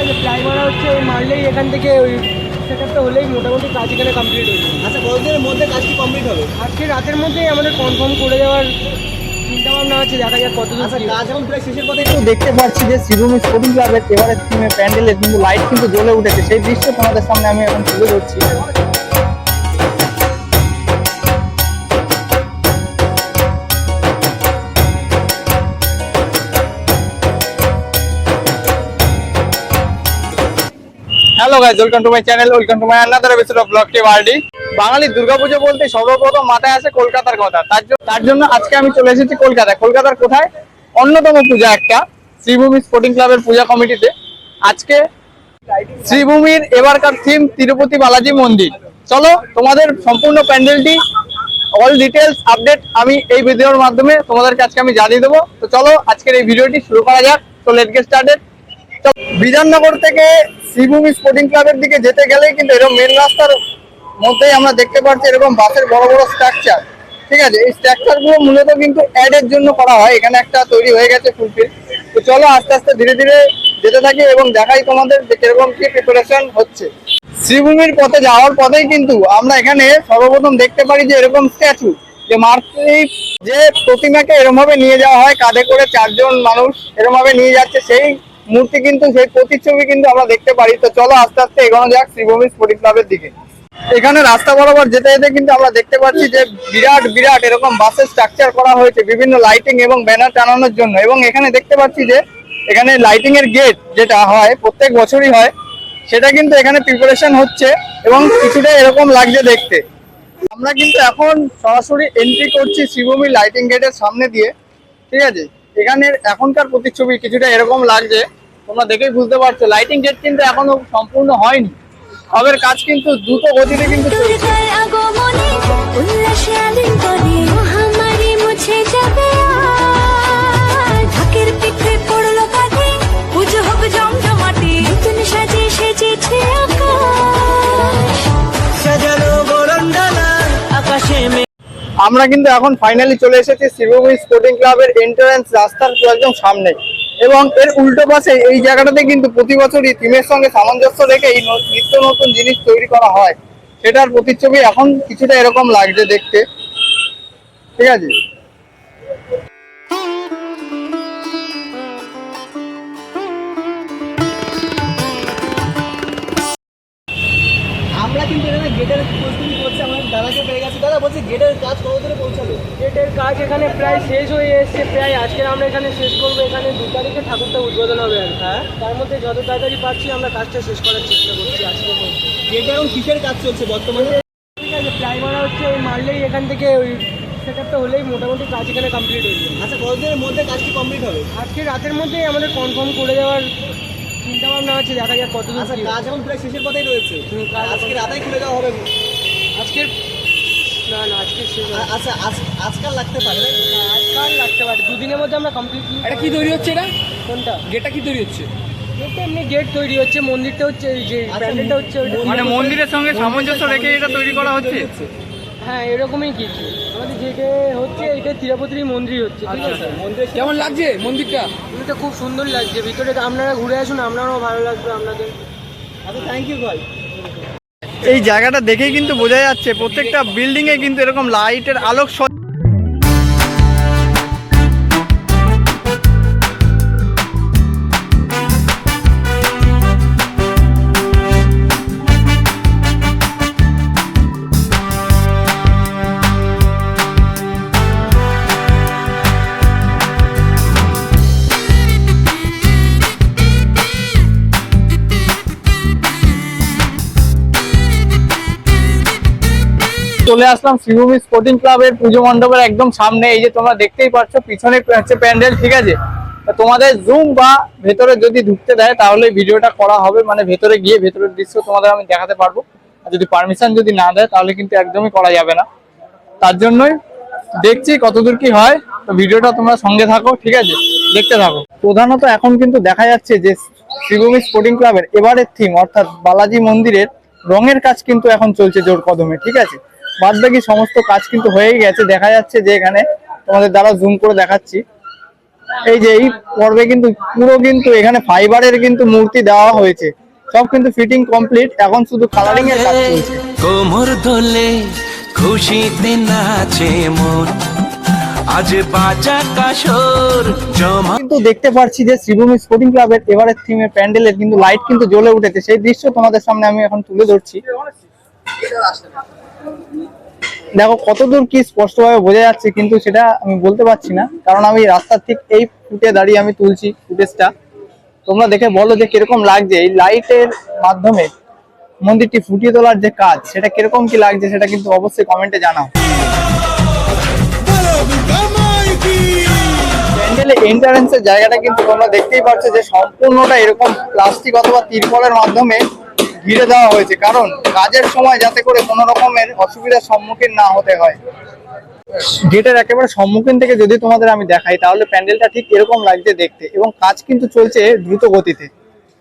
আছে প্লাই মারা হচ্ছে মারলেই এখান থেকে ওই সেটআপটা হলেই মোটামুটি কাজ এখানে কমপ্লিট হয়ে যাবে। আচ্ছা কতদিনের মধ্যে কাজটি কমপ্লিট হবে? আজকে রাতের মধ্যেই আমাদের কনফার্ম করে দেওয়ার আছে দেখা যাক কত আচ্ছা কাজ এখন প্রায় শেষের পথে একটু দেখতে পাচ্ছি যে শিবম স্পোর্টিং ক্লাবের এবারের থিমে প্যান্ডেলের কিন্তু লাইট কিন্তু জ্বলে উঠেছে। সেই দৃশ্য তোমাদের সামনে আমি এখন তুলে ধরছি। Hello guys welcome to my channel welcome to my another episode of blog team RD Bangali Durgapujo বলতে সর্বপ্রথম মাথায় আসে কলকাতার কথা। তার জন্য তার জন্য আজকে আমি চলে এসেছি কলকাতায়। কলকাতার কোথায়? অন্যতম পূজা একটা, শ্রীভূমি স্পোর্টিং ক্লাবের পূজা কমিটিতে আজকে শ্রীভূমির এবারকার থিম তিরুপতি বালাজি মন্দির। চলো, তোমাদের সম্পূর্ণ প্যান্ডেলটি অল ডিটেলস আপডেট আমি এই ভিডিওর মাধ্যমে তোমাদেরকে আজকে আমি জানিয়ে দেবো। তো চলো, আজকের এই ভিডিওটি শুরু করা যাক। তো লেট গেট স্টার্টেড বিধাননগর থেকে শ্রীভূমি স্পোর্টিং ক্লাবের দিকে যেতে গেলেই কিন্তু এরকম মেন রাস্তার মধ্যেই আমরা দেখতে পাচ্ছি এরকম বাসের বড় বড় স্ট্রাকচার ঠিক আছে? এই স্ট্রাকচারগুলো মূলত কিন্তু অ্যাড এর জন্য করা হয়। এখানে একটা তৈরি হয়ে গেছে ফুলফিল তো চলো আস্তে আস্তে ধীরে ধীরে যেতে থাকি এবং দেখাই তোমাদের যে কীরকম কি প্রিপারেশন হচ্ছে। শ্রীভূমির পথে যাওয়ার পথেই কিন্তু আমরা এখানে সর্বপ্রথম দেখতে পারি যে এরকম স্ট্যাচু যে মার্কই যে প্রতিমাকে এরকম ভাবে নিয়ে যাওয়া হয়। কাঁধে করে চারজন মানুষ এরকম ভাবে নিয়ে যাচ্ছে। সেই মূর্তি কিন্তু, সেই প্রতিচ্ছবি কিন্তু আমরা দেখতে পারি। তো চলো আস্তে আস্তে এগোনো যাক শ্রীভূমি স্পোর্টিং ক্লাবের দিকে। এখানে রাস্তা বরাবর যেতে যেতে কিন্তু আমরা দেখতে পাচ্ছি যে বিরাট বিরাট এরকম বাসের স্ট্রাকচার করা হয়েছে বিভিন্ন লাইটিং এবং ব্যানার টানানোর জন্য। এবং এখানে দেখতে পাচ্ছি যে এখানে লাইটিং এর গেট যেটা হয়, প্রত্যেক বছরই হয়, সেটা কিন্তু এখানে প্রিপারেশন হচ্ছে এবং কিছুটা এরকম লাগছে দেখতে। আমরা কিন্তু এখন সরাসরি এন্ট্রি করছি শিবভূমি লাইটিং গেটের সামনে দিয়ে। ঠিক আছে? এখানের এখনকার প্রতিচ্ছবি কিছুটা এরকম লাগছে। তোমরা দেখেই বুঝতে পারছ লাইটিং গেট কিন্তু এখনও সম্পূর্ণ হয়নি। সবের কাজ কিন্তু দ্রুত গতিতে কিন্তু আমরা কিন্তু এখন ফাইনালি চলে এসেছি শিবভূমি স্পোর্টিং ক্লাবের এন্ট্রান্স রাস্তার একদম সামনে। এবং এর উল্টো পাশে এই জায়গাটাতে কিন্তু প্রতি বছরই থিমের সঙ্গে সামঞ্জস্য রেখে এই নিত্য নতুন জিনিস তৈরি করা হয়। সেটার প্রতিচ্ছবি এখন কিছুটা এরকম লাগছে দেখতে। ঠিক আছে? আমরা কিন্তু এখানে গেটের দাদাকে পেয়ে গেছি। দাদা বলছি গেটের কাজ কত পৌঁছালো? গেটের কাজ এখানে প্রায় শেষ হয়ে এসছে। প্রায় আজকে আমরা এখানে শেষ করব। এখানে দু তারিখে ঠাকুরটা উদ্বোধন হবে আর হ্যাঁ? তার মধ্যে যত তাড়াতাড়ি পাচ্ছি আমরা কাজটা শেষ করার চেষ্টা করছি আজকে গেটে এখন কিসের কাজ চলছে বর্তমানে? ঠিক আছে প্লাই মারা হচ্ছে ওই মারলেই এখান থেকে ওই সেটআপটা হলেই মোটামুটি কাজ এখানে কমপ্লিট হয়ে যাবে। আচ্ছা কতদিনের মধ্যে কাজটি কমপ্লিট হবে? আজকে রাতের মধ্যেই আমাদের কনফার্ম করে দেওয়ার চিন্তা ভাবনা আছে দেখা যাক কত দূর আচ্ছা। কাজ এখন প্রায় শেষের পথেই রয়েছে। আজকে রাতেই খুলে দেওয়া হবে। আজকে না না আজকে শেষ হবে। আচ্ছা আজ- আজকাল লাগতে পারে তাই তো? লাগতে পারে দুদিনের মধ্যে আমরা কমপ্লিটলি এটা কি তৈরি হচ্ছে এটা? কোনটা? গেটটা কি তৈরি হচ্ছে? গেটটা এমনি গেট তৈরি হচ্ছে মন্দিরটা হচ্ছে এই যে আচ্ছা, প্যান্ডেলটা হচ্ছে ওইটা মানে মন্দিরের সঙ্গে সামঞ্জস্য রেখে এটা তৈরি করা হচ্ছে? হ্যাঁ এরকমই কিছু আমাদের যেটা হচ্ছে এটা তিরুপতির মন্দির হচ্ছে ঠিক আছে? মন্দিরের কেমন লাগছে মন্দিরটা? এটা খুব সুন্দর লাগছে ভিতরে আপনারা ঘুরে আসুন আপনারাও ভালো লাগবে আপনাদের। আচ্ছা থ্যাংক ইউ ভাই এই জায়গাটা দেখেই কিন্তু বোঝা যাচ্ছে প্রত্যেকটা বিল্ডিংয়ে কিন্তু এরকম লাইটের আলোক চলে আসলাম শিবভূমি স্পোর্টিং ক্লাবের পুজো মণ্ডপের একদম সামনে। এই যে তোমরা দেখতেই পাচ্ছ, পিছনে হচ্ছে প্যান্ডেল, ঠিক আছে? তোমাদের জুম বা ভেতরে যদি ঢুকতে দেয়, তাহলে ভিডিওটা করা হবে। মানে ভেতরে গিয়ে ভেতরের দৃশ্য তোমাদের আমি দেখাতে পারব। আর যদি পারমিশন যদি না দেয়, তাহলে কিন্তু একদমই করা যাবে না। তার জন্যই দেখছি কতদূর কি হয়। তো ভিডিওটা তোমরা সঙ্গে থাকো, ঠিক আছে? দেখতে থাকো। প্রধানত এখন কিন্তু দেখা যাচ্ছে যে শ্রীভূমি স্পোর্টিং ক্লাবের এবারের থিম অর্থাৎ বালাজি মন্দিরের রঙের কাজ কিন্তু এখন চলছে জোর কদমে, ঠিক আছে? বাদ বাকি সমস্ত কাজ কিন্তু হয়েই গেছে। দেখা যাচ্ছে যে এখানে তোমাদের দ্বারা জুম করে দেখাচ্ছি। এই যে এই পর্বে কিন্তু পুরো কিন্তু এখানে ফাইবারের কিন্তু মূর্তি দেওয়া হয়েছে। সব কিন্তু ফিটিং কমপ্লিট এখন শুধু কালারিং এর কাজ চলছে। কোমর দোলে খুশিতে নাচে মন। আজ বাজা কাশর জমা কিন্তু দেখতে পাচ্ছি যে শ্রীভূমি স্পোর্টিং ক্লাবের এবারের থিমের প্যান্ডেলের কিন্তু লাইট কিন্তু জ্বলে উঠেছে। সেই দৃশ্য তোমাদের সামনে আমি এখন তুলে ধরছি। দেখো, কতদূর কি স্পষ্টভাবে বোঝা যাচ্ছে, কিন্তু সেটা আমি বলতে পারছি না। কারণ আমি রাস্তার ঠিক এই ফুটে দাঁড়িয়ে আমি তুলছি ফুটেজটা। তোমরা দেখে বলো যে কীরকম লাগছে। এই লাইটের মাধ্যমে মন্দিরটি ফুটিয়ে তোলার যে কাজ, সেটা কীরকম কি লাগছে সেটা কিন্তু অবশ্যই কমেন্টে জানাও। প্যান্ডেলের এন্ট্রান্সের জায়গাটা কিন্তু তোমরা দেখতেই পাচ্ছ যে সম্পূর্ণটা এরকম প্লাস্টিক অথবা তিরপলের মাধ্যমে ঘিরে দেওয়া হয়েছে। কারণ কাজের সময় যাতে করে কোনো রকমের অসুবিধার সম্মুখীন না হতে হয়। গেটের একেবারে সম্মুখীন থেকে যদি তোমাদের আমি দেখাই, তাহলে প্যান্ডেলটা ঠিক এরকম লাগছে দেখতে। এবং কাজ কিন্তু চলছে দ্রুত গতিতে।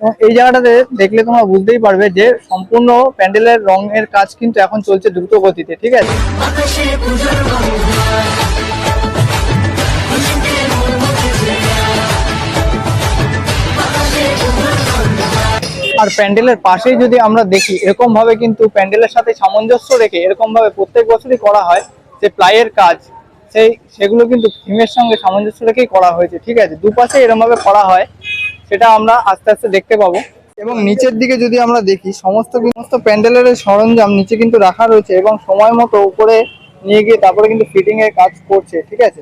এবং এই জায়গাটাতে দেখলে তোমরা বুঝতেই পারবে যে সম্পূর্ণ প্যান্ডেলের রঙের কাজ কিন্তু এখন চলছে দ্রুত গতিতে, ঠিক আছে? আর প্যান্ডেলের পাশেই যদি আমরা দেখি, এরকম ভাবে কিন্তু প্যান্ডেলের সাথে সামঞ্জস্য রেখে এরকম ভাবে প্রত্যেক বছরই করা হয় যে প্লাইয়ের কাজ, সেই, সেগুলো কিন্তু থিমের সঙ্গে সামঞ্জস্য রেখেই করা হয়েছে, ঠিক আছে? দুপাশে এরকম ভাবে করা হয়, সেটা আমরা আস্তে আস্তে দেখতে পাবো। এবং নিচের দিকে যদি আমরা দেখি, সমস্ত সমস্ত প্যান্ডেলের সরঞ্জাম নিচে কিন্তু রাখা রয়েছে এবং সময় মতো উপরে নিয়ে গিয়ে তারপরে কিন্তু ফিটিং এর কাজ করছে, ঠিক আছে?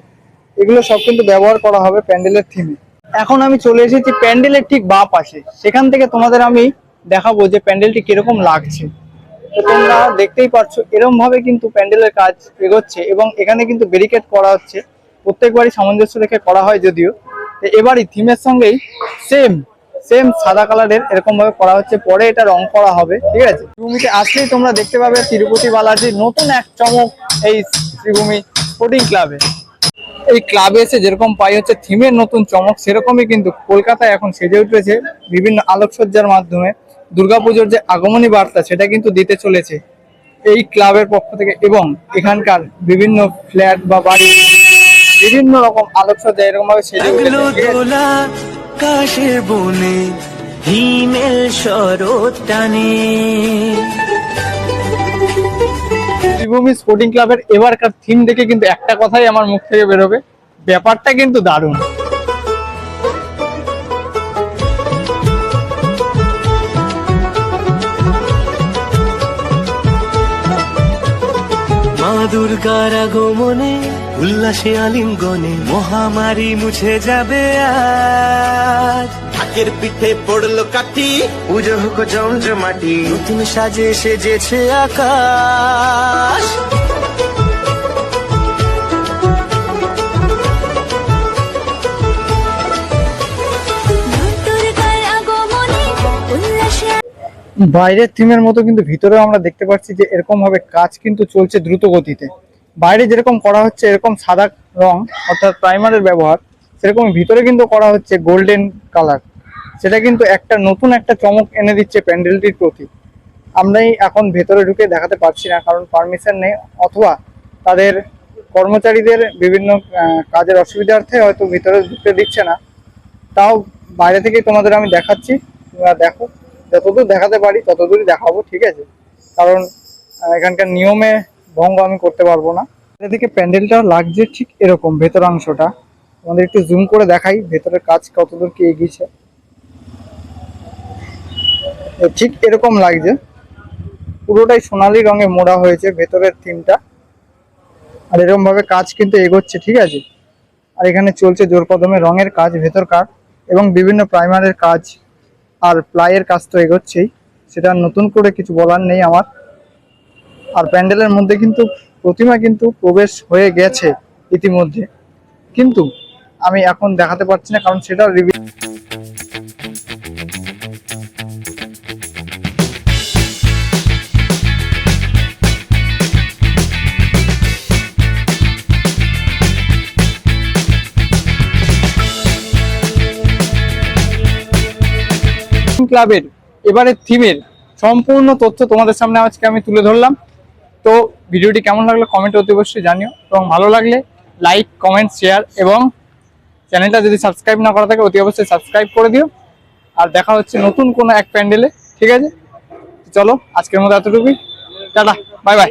এগুলো সব কিন্তু ব্যবহার করা হবে প্যান্ডেলের থিমে এখন আমি চলে এসেছি প্যান্ডেলের ঠিক বাঁ পাশে। সেখান থেকে তোমাদের আমি দেখাবো যে প্যান্ডেলটি কীরকম লাগছে। তো তোমরা দেখতেই পাচ্ছ এরকম ভাবে কিন্তু প্যান্ডেলের কাজ এগোচ্ছে এবং এখানে কিন্তু ব্যারিকেড করা হচ্ছে। প্রত্যেকবারই সামঞ্জস্য রেখে করা হয় যদিও। এবারই থিমের সঙ্গেই সেম সেম সাদা কালারের এরকম ভাবে করা হচ্ছে। পরে এটা রং করা হবে, ঠিক আছে? শ্রীভূমিতে আসলেই তোমরা দেখতে পাবে তিরুপতি বালাজির নতুন এক চমক এই শ্রীভূমি স্পোর্টিং ক্লাবে এই ক্লাবে এসে যেরকম পাই হচ্ছে থিমের নতুন চমক, সেরকমই কিন্তু কলকাতায় এখন সেজে উঠেছে বিভিন্ন আলোকসজ্জার মাধ্যমে। দুর্গাপুজোর যে আগমনী বার্তা, সেটা কিন্তু দিতে চলেছে এই ক্লাবের পক্ষ থেকে এবং এখানকার বিভিন্ন ফ্ল্যাট বা বাড়ি, বিভিন্ন রকম আলোকসজ্জা এরকম ভাবে সেজে উঠেছে। শরৎ টানে। শ্রীভূমি স্পোর্টিং ক্লাবের এবারকার থিম দেখে কিন্তু একটা কথাই আমার মুখ থেকে বেরোবে। ব্যাপারটা কিন্তু দারুণ। দুর্গার আগমনে, উল্লাসে আলিঙ্গনে মহামারী মুছে যাবে আজ। ঢাকের পিঠে পড়ল কাঠি। পুজো হোক জমজমাটি নতুন সাজে সেজেছে আকাশ। বাইরের থিমের মতো কিন্তু ভিতরেও আমরা দেখতে পাচ্ছি যে এরকম ভাবে কাজ কিন্তু চলছে দ্রুত গতিতে বাইরে যেরকম করা হচ্ছে এরকম সাদা রং অর্থাৎ প্রাইমারের ব্যবহার সেরকম ভিতরে কিন্তু করা হচ্ছে গোল্ডেন কালার সেটা কিন্তু একটা নতুন একটা চমক এনে দিচ্ছে প্যান্ডেলটির প্রতি। আমরাই এখন ভেতরে ঢুকে দেখাতে পারছি না, কারণ পারমিশন নেই, অথবা তাদের কর্মচারীদের বিভিন্ন কাজের অসুবিধার্থে হয়তো ভিতরে ঢুকতে দিচ্ছে না। তাও বাইরে থেকেই তোমাদের আমি দেখাচ্ছি, তোমরা দেখো। যতদূর দেখাতে পারি, ততদূরই দেখাবো, ঠিক আছে? কারণ এখানকার নিয়মে ভঙ্গ আমি করতে পারব না। এদিকে প্যান্ডেলটা লাগছে ঠিক এরকম ভেতর অংশটা আমাদের একটু জুম করে দেখাই, ভেতরের কাজ কতদূর কি এগিয়েছে। ঠিক এরকম লাগছে। পুরোটাই সোনালি রঙে মোড়া হয়েছে, ভেতরের থিমটা আর এরকম ভাবে কাজ কিন্তু এগোচ্ছে, ঠিক আছে? আর এখানে চলছে জোর কদমে রঙের কাজ, ভেতরকার এবং বিভিন্ন প্রাইমারের কাজ। আর প্লাইয়ের কাজ তো এগোচ্ছেই, সেটা নতুন করে কিছু বলার নেই আমার। আর প্যান্ডেলের মধ্যে কিন্তু প্রতিমা কিন্তু প্রবেশ হয়ে গেছে ইতিমধ্যে। কিন্তু আমি এখন দেখাতে পারছি না, কারণ সেটা রিভিউ ক্লাবের এবারে থিমের সম্পূর্ণ তথ্য তোমাদের সামনে আজকে আমি তুলে ধরলাম। তো ভিডিওটি কেমন লাগল কমেন্ট অতি অবশ্যই জানিও। এবং ভালো লাগলে লাইক কমেন্ট শেয়ার এবং চ্যানেলটা যদি সাবস্ক্রাইব না করা থাকে, অতি অবশ্যই সাবস্ক্রাইব করে দিও। আর দেখা হচ্ছে নতুন কোনো এক প্যান্ডেলে, ঠিক আছে? চলো, আজকের মতো এতটুকুই। Tata bye bye